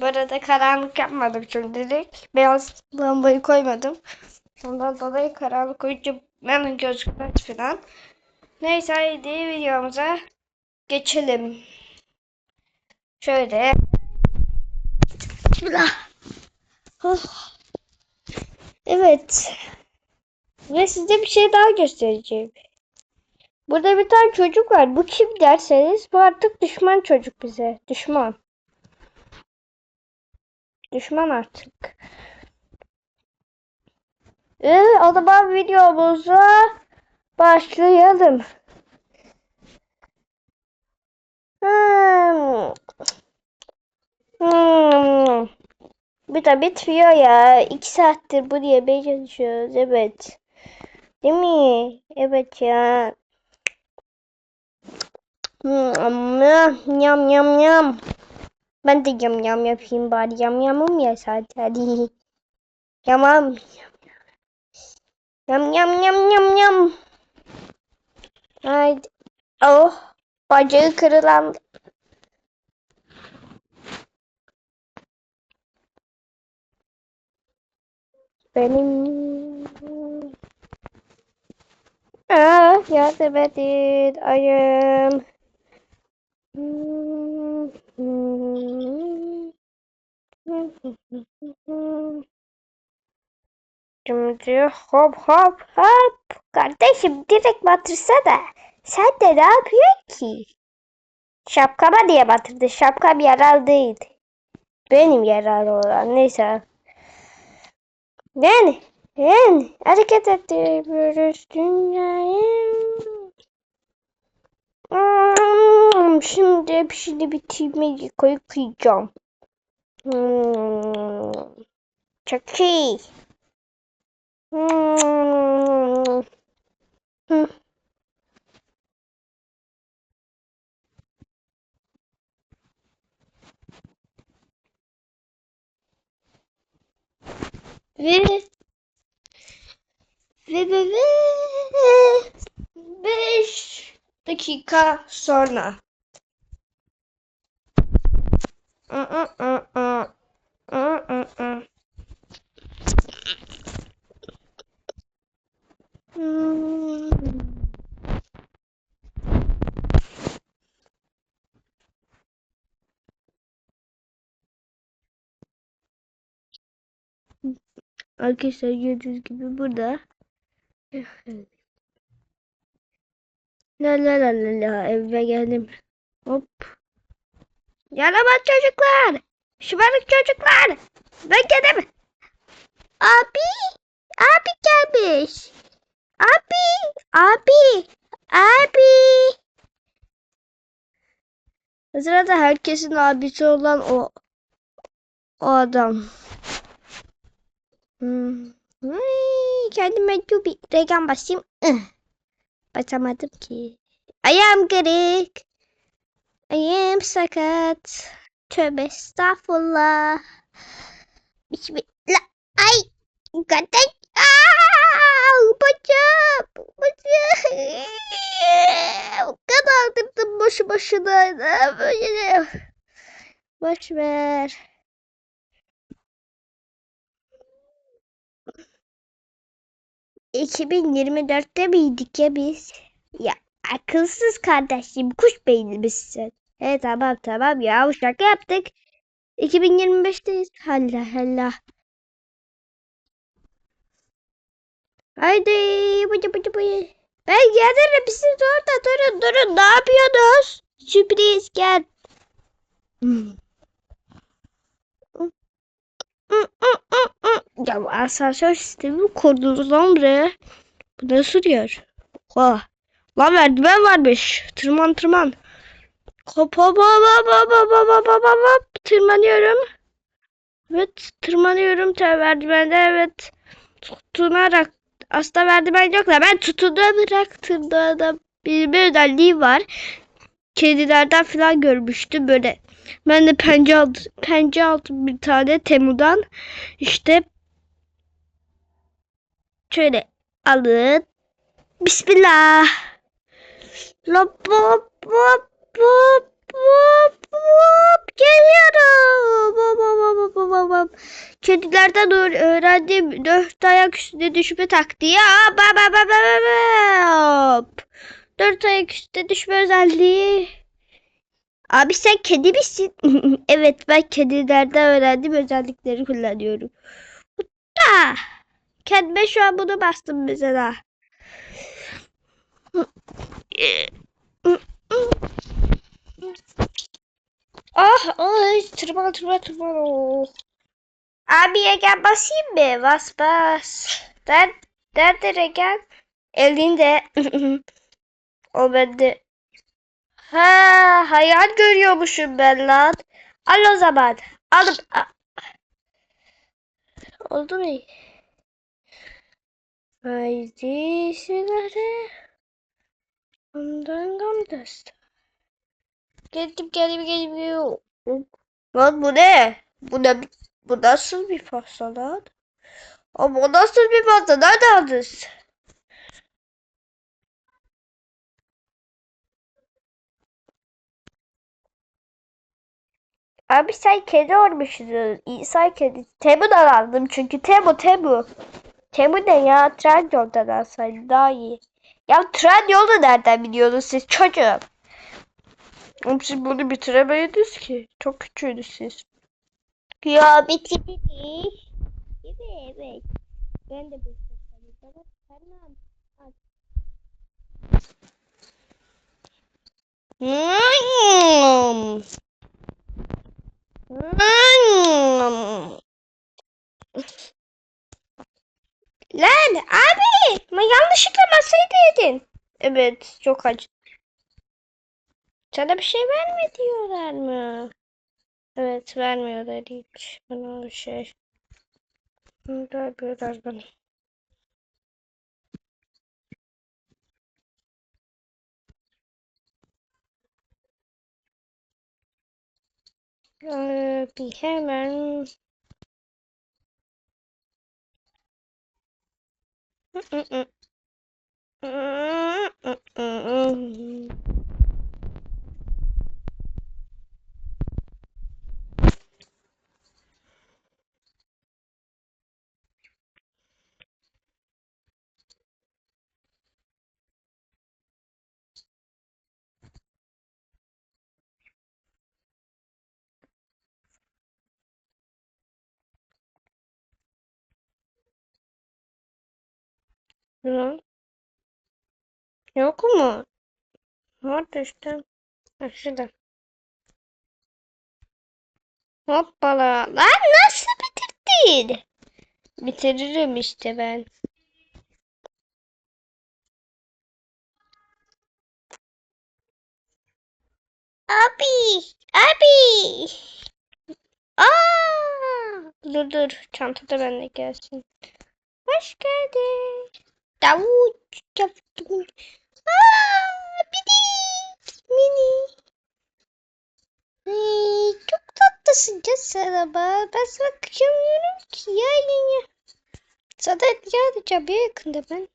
Bu arada karanlık yapmadım şimdilik. Beyaz lambayı koymadım. Ondan dolayı karanlık koyunca hemen gözükmez falan. Neyse haydi videomuza geçelim. Şöyle. Bismillah. Oh. Evet. Ve size bir şey daha göstereceğim. Burada bir tane çocuk var. Bu kim derseniz bu artık düşman çocuk bize. Düşman. Düşman artık. Ee, o zaman videomuza başlayalım. Hmm. Hmm. Bir de bitmiyor ya. İki saattir yemeye çalışıyoruz. Evet. Değil mi? Evet ya. Hmm. Yam yam yam. Ben de yam yam yapayım bari. Yam yamım ya zaten. Hadi. Yamam. Yam yam yam yam yam. Haydi. Oh. Bacağı kırılan. Benim. Aa, yardım edin. Ayım. Şimdi hop hop hop. Kardeşim direkt batırsana. Sen de ne yapıyorsun ki? Şapkama niye batırdı? Şapkam yaralı değil. Benim yaralı olan neyse. Yani, yani hareket ettiriyoruz dünyayı. Hmm, Şimdi hepsini bitirmeyi koyup kıyacağım. Hmm, Çok iyi. Hmm. Hı. Ve ve ve ve 5 dakika sonra. Uh, uh, uh, uh. Uh. Arkadaşlar gördüğünüz gibi burada. La la la la la eve geldim. Hop. Yaramaz çocuklar. Şımarık çocuklar. Ben geldim. Abi. Abi gelmiş. Abi. Abi. Abi. Sırada herkesin abisi olan o o adam. Hmm. Kendime dur bir regan basayım. Basamadım ki. Ayağım kırık. Ayağım sakat. Tövbe estağfurullah. Bismillah. Ay. Kardeş. Aa, bacağım. Bacağım. Kan aldırdım boşu boşuna. Boş ver. ...2024'te miydik ya biz? Ya akılsız kardeşim kuş beynimizsin. He tamam tamam ya şaka yaptık. 2025'teyiz. Allah Allah. Haydi bıcı bıcı bıcı. Ben gelirim siz orada durun durun ne yapıyorsunuz? Sürpriz gel. Hmm. Ya bu asansör sistemi kurdunuz lan buraya. Bu ne sürüyor? Ha. Lan merdiven varmış. Tırman tırman. Hop hop hop hop hop hop hop hop hop. Tırmanıyorum. Evet tırmanıyorum tabii merdivende evet. Tutunarak aslında merdiven yok da ben tutunarak tırmandım. Bir, bir özelliği var. kedilerden falan görmüştüm böyle. Ben de pence aldım, pence aldım bir tane Temu'dan. İşte şöyle alın. Bismillah. Lop hop hop hop hop hop geliyorum. Hop hop hop hop hop. Kedilerden öğ- öğrendiğim dört ayak üstünde düşme taktiği. Ba ba ba ba. Hop. Dört ayak üstünde düşme özelliği. Abi sen kedi misin? evet ben kedilerden öğrendiğim özellikleri kullanıyorum. Da. Kendime şu an bunu bastım mesela. Ah, ay, tırman tırman tırman. Oh. Abiye gel basayım mı? Bas bas. Der, nerede Regen? Elinde. o bende. Ha, hayal görüyormuşum ben lan. Al o zaman. Alım. A- Oldu mu? Haydi şunları. Ondan gamdast. Geldim geldim geldim. Lan bu ne? Bu ne? Bu nasıl bir pasta lan? Ama o nasıl bir pasta? Nerede aldınız? Abi sen kedi olmuşsun. İnsan kedisi. Temu'dan aldım çünkü Temu Temu. Temu ne ya? Trendyol'dan alsaydın daha iyi. Ya Trendyol'u nereden biliyorsunuz siz çocuğum? Oğlum siz bunu bitiremediniz ki. Çok küçüğünüz siz. Ya bitirdik. Evet evet. Ben de bitirdim. Tamam tamam. Hmm. Lan abi ama yanlışlıkla masayı da. Evet çok acı. Sana bir şey verme diyorlar mı? Evet vermiyorlar hiç. Bana bir şey. Burada yapıyorlar bana. Hammond. Mm-mm-mm. Yok. Yok mu? Nerede işte? Ha, şurada. Hoppala. Lan nasıl bitirdin? Bitiririm işte ben. Abi, abi. Aa! Dur dur, çanta da bende gelsin. Hoş geldin. Davut, Davut. Aa, bidik, mini. Ay, çok tatlısın canım araba. Ben sana kıyamıyorum ki ya ya ya. Sana yarayacağım bir yakında ben.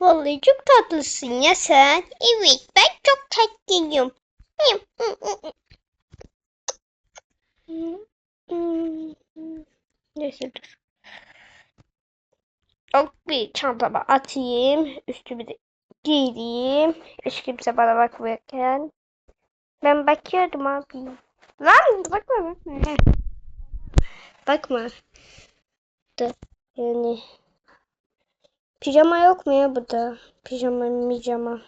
Vallahi çok tatlısın ya sen. Evet ben çok tatlıyım. Neyse dur. Çok bir çantama atayım. Üstümü de giyeyim. Hiç kimse bana bakmıyorken. Ben bakıyordum abi. Lan bakma bakma. Bakma. Da, yani. Pijama yok mu ya burada? Pijama, pijama.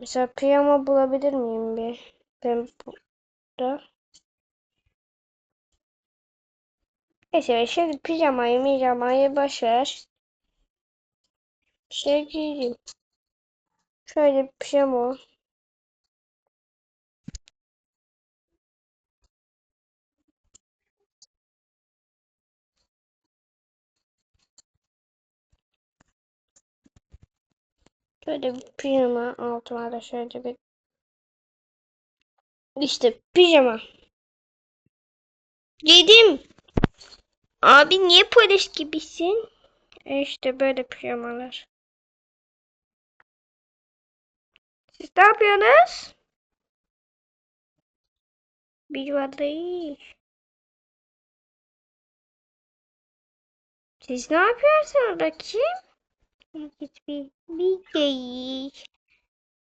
Mesela pijama bulabilir miyim bir? Ben burada. Neyse şimdi pijamayı pijamayı boşver. Şey giyeyim. Şöyle bir pijama. Böyle bir pijama altıma da şöyle bir işte pijama. Giydim. Abi niye polis gibisin? E işte böyle pijamalar. Siz ne yapıyorsunuz? Bir vallahi. Siz ne yapıyorsunuz bakayım? Hiçbir bir şey.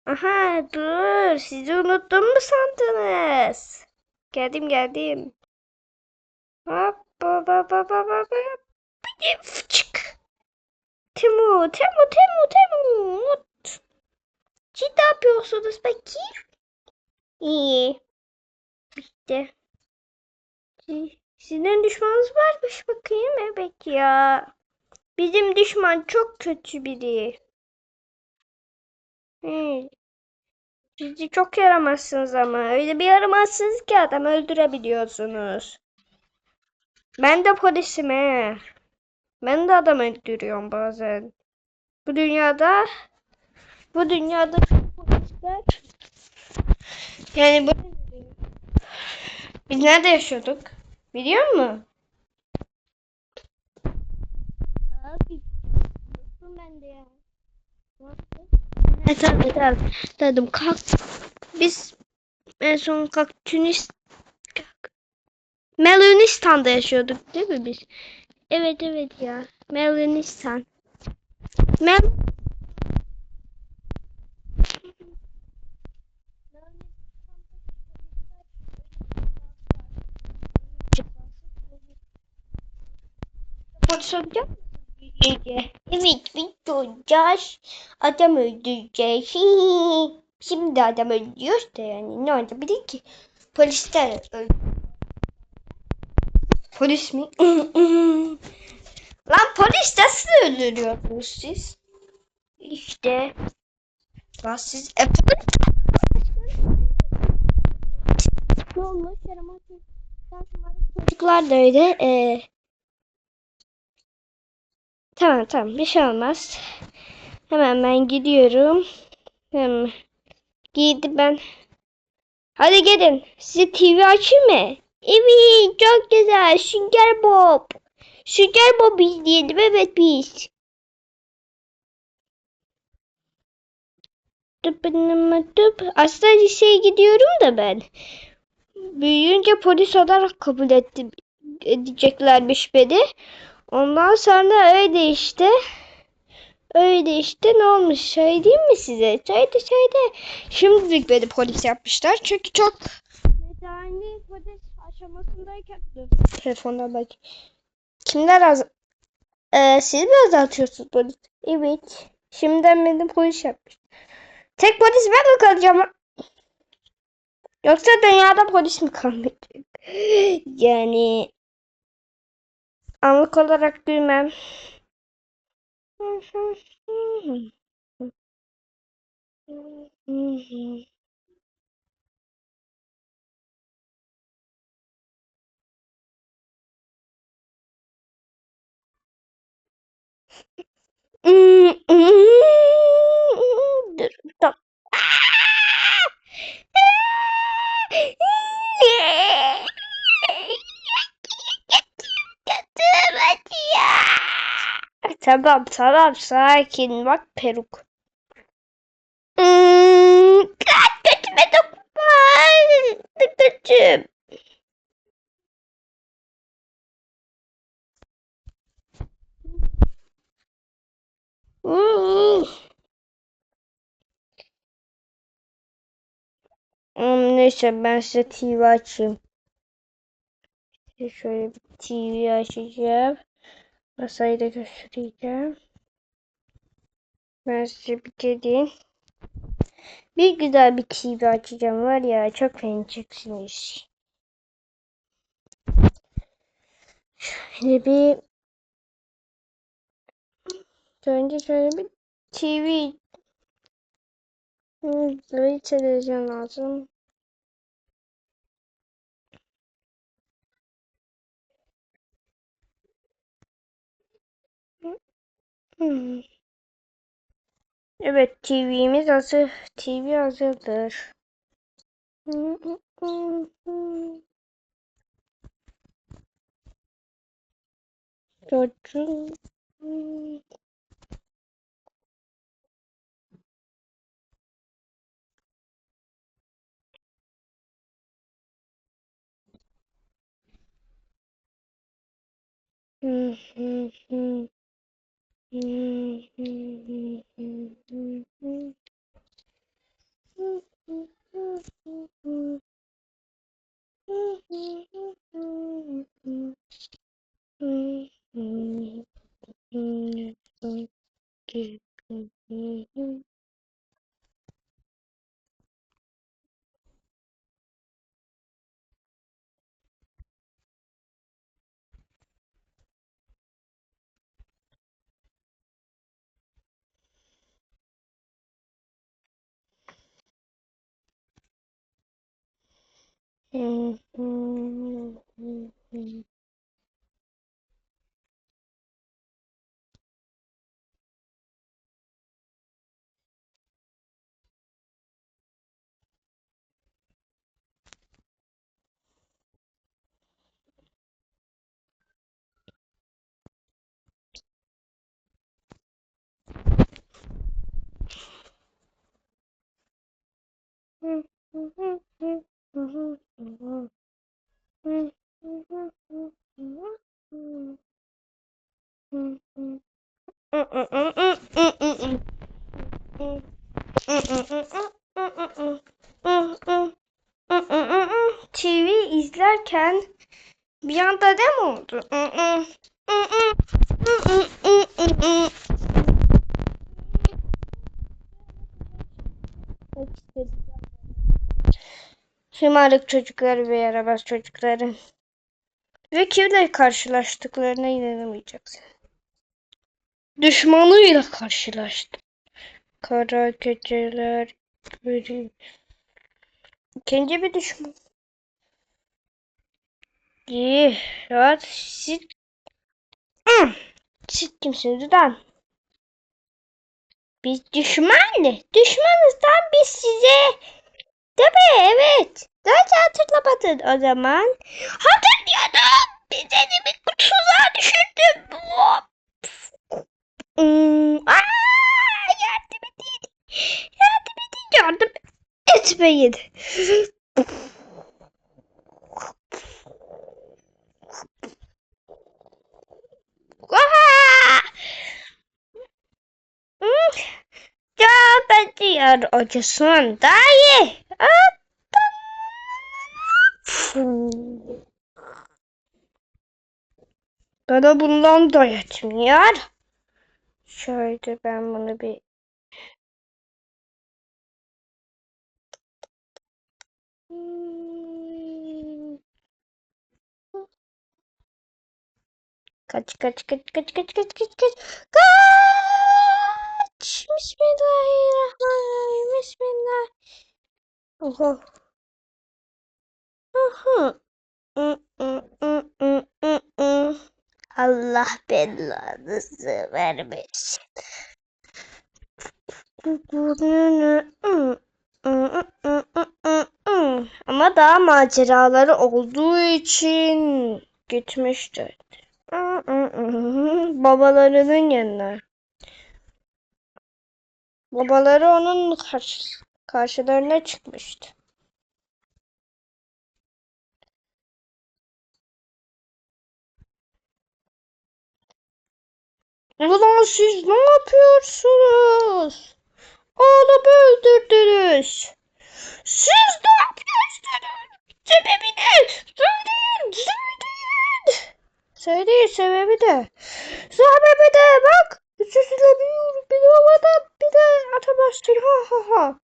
Aha dur. Sizi unuttum mu sandınız? Geldim geldim. Hop hop hop hop hop hop. hop. Fıçık. Temu, Temu, Temu, Temu. Siz ne yapıyorsunuz bakayım? İyi. Bitti. Si- Sizin düşmanınız varmış bakayım. Evet ya. Bizim düşman çok kötü biri. Evet. Siz çok yaramazsınız ama. Öyle bir yaramazsınız ki adam öldürebiliyorsunuz. Ben de polisim he. Ben de adam öldürüyorum bazen. Bu dünyada bu dünyada polisler yani bu biz nerede yaşıyorduk? Biliyor musun? Abi unuttum ben de ya. Evet evet evet. Dedim kalk. Biz en son kalk Tunis Melunistan'da yaşıyorduk değil mi biz? Evet evet ya. Melunistan. Mel mısın? Evet biz olacağız. Adam öldüreceğiz. Şimdi adam öldürüyoruz da yani ne olabilir ki? Polisler öldü. Polis mi? Lan polis nasıl öldürüyorsunuz siz? İşte. Lan siz e, polis Ne olmuş? Çocuklar da öyle. E, tamam tamam bir şey olmaz. Hemen ben gidiyorum. Hemen giydim ben. Hadi gelin. Size TV açayım mı? Evet çok güzel. Sünger Bob. Sünger Bob izleyelim. Evet biz. Aslında liseye gidiyorum da ben. Büyüyünce polis olarak kabul etti, edeceklermiş beni. Ondan sonra öyle işte. Öyle işte ne olmuş söyleyeyim mi size? Söyle söyle. Şimdilik beni polis yapmışlar. Çünkü çok medeni polis aşamasındayken dur. Bak. Kimler az ee, siz mi azaltıyorsunuz polis? Evet. Şimdiden beni polis yapmış. Tek polis ben mi kalacağım? Yoksa dünyada polis mi kalmayacak? Yani anlık olarak bilmem. Dur, tamam. Tamam tamam sakin bak peruk. Hmm, götüme dokunma. Tıktıcım. Hmm. Hmm, neyse ben size TV açayım. Şöyle bir TV açacağım. Masayı da göstereceğim. Ben size bir gelin. Bir güzel bir TV açacağım var ya çok beğeneceksiniz. Şöyle bir önce şöyle bir TV bir televizyon lazım. Hmm. Evet TV'miz hazır. TV hazırdır. Çocuğum. Mm-hmm. TV izlerken bir anda ne mi oldu? Şımarık çocukları ve yaramaz çocukları. Ve kimle karşılaştıklarına inanamayacaksın. Düşmanıyla karşılaştı. Kara geceler böyle. İkinci bir düşman. İyi. Rahat. Siz... Hı. Siz kimsiniz lan? Biz düşmanlı. Düşmanızdan biz size. Tabii evet. Anlatın o zaman. Hatır diyordum. Seni bir tuzağa düşürdüm. Hmm, aa, yardım edin. Yardım edin. Yardım etmeyin. Hmm, ya ben diğer acısından daha iyi. Hop. Bana bundan da yetmiyor. Şöyle ben bunu bir Kaç kaç kaç kaç kaç kaç kaç kaç kaç. Bismillahirrahmanirrahim. Bismillah. Aha. Allah belanızı vermesin. Ama daha maceraları olduğu için gitmişti. Babalarının yanına. Babaları onun karşı, karşılarına çıkmıştı. Ulan siz ne yapıyorsunuz? Oğlumu öldürdünüz. Siz ne yapıyorsunuz? Sebebi ne? Söyleyin, söyleyin. Söyleyin sebebi de. Sebebi de bak. Süslemiyorum bir havada bir de atamazsın. Ha ha ha.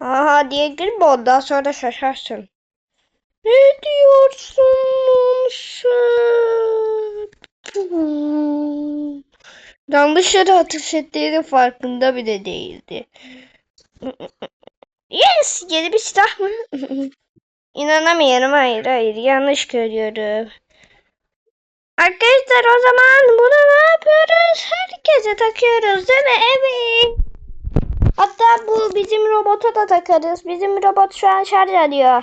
Aha diye girme ondan sonra şaşarsın. Ne diyorsun sen? Yanlış ateş ettiğinin farkında bile değildi. Yes! Yeni bir silah mı? İnanamıyorum. Hayır hayır. Yanlış görüyorum. Arkadaşlar o zaman bunu ne yapıyoruz? Herkese takıyoruz değil mi? Evet. Bu bizim robota da takarız. Bizim robot şu an şarj ediyor.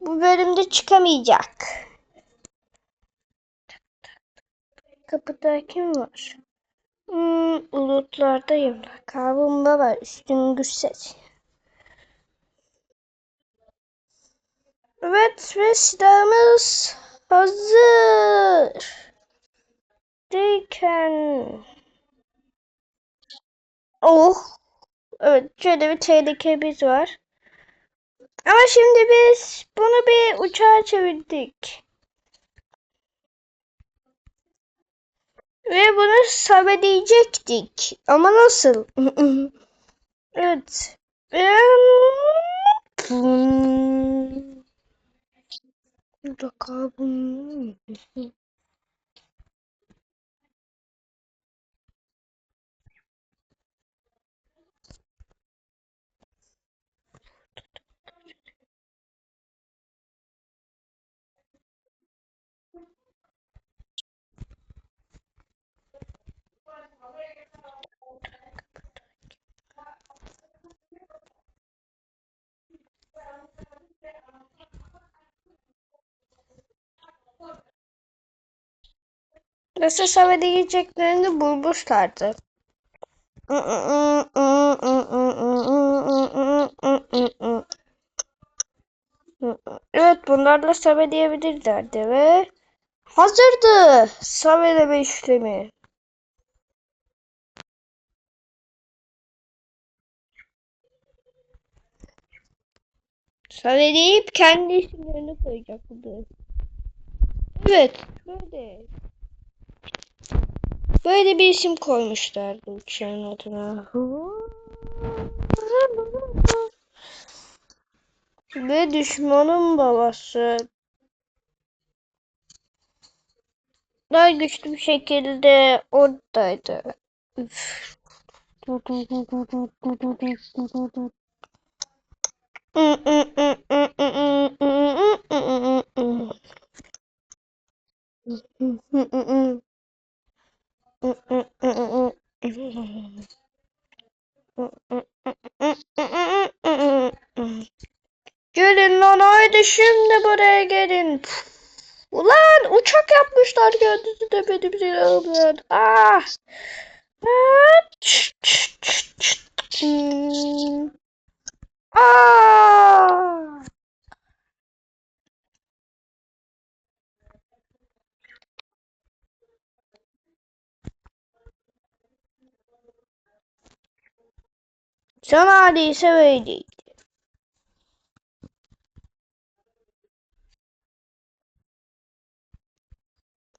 Bu bölümde çıkamayacak. Kapıda kim var? Hmm, bulutlardayım. Kavumda var. Üstün güçsüz. Evet ve silahımız hazır. Deyken. Oh. Evet şöyle bir tehlikemiz var. Ama şimdi biz bunu bir uçağa çevirdik. Ve bunu sabitleyecektik. Ama nasıl? evet. Ve... Mutlaka bunu... Nasıl sabitleyeceklerini bulmuşlardı. Evet bunlarla sabitleyebilirlerdi ve hazırdı sabitleme işlemi. Sabitleyip kendi isimlerini koyacaklardı. Evet böyle. Böyle bir isim koymuşlardı uçağın adına. Ve düşmanın babası daha güçlü bir şekilde oradaydı. Üf. Gelin lan haydi şimdi buraya gelin. Ulan uçak yapmışlar kendisi de benim silahımdan. Ah. Ah. Ah. Sen hadise böyleydi.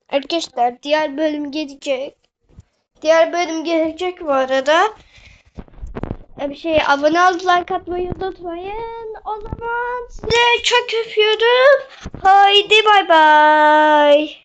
Arkadaşlar diğer bölüm gelecek. Diğer bölüm gelecek bu arada. E, Bir şey abone ol like atmayı unutmayın. O zaman size çok öpüyorum. Haydi bay bay.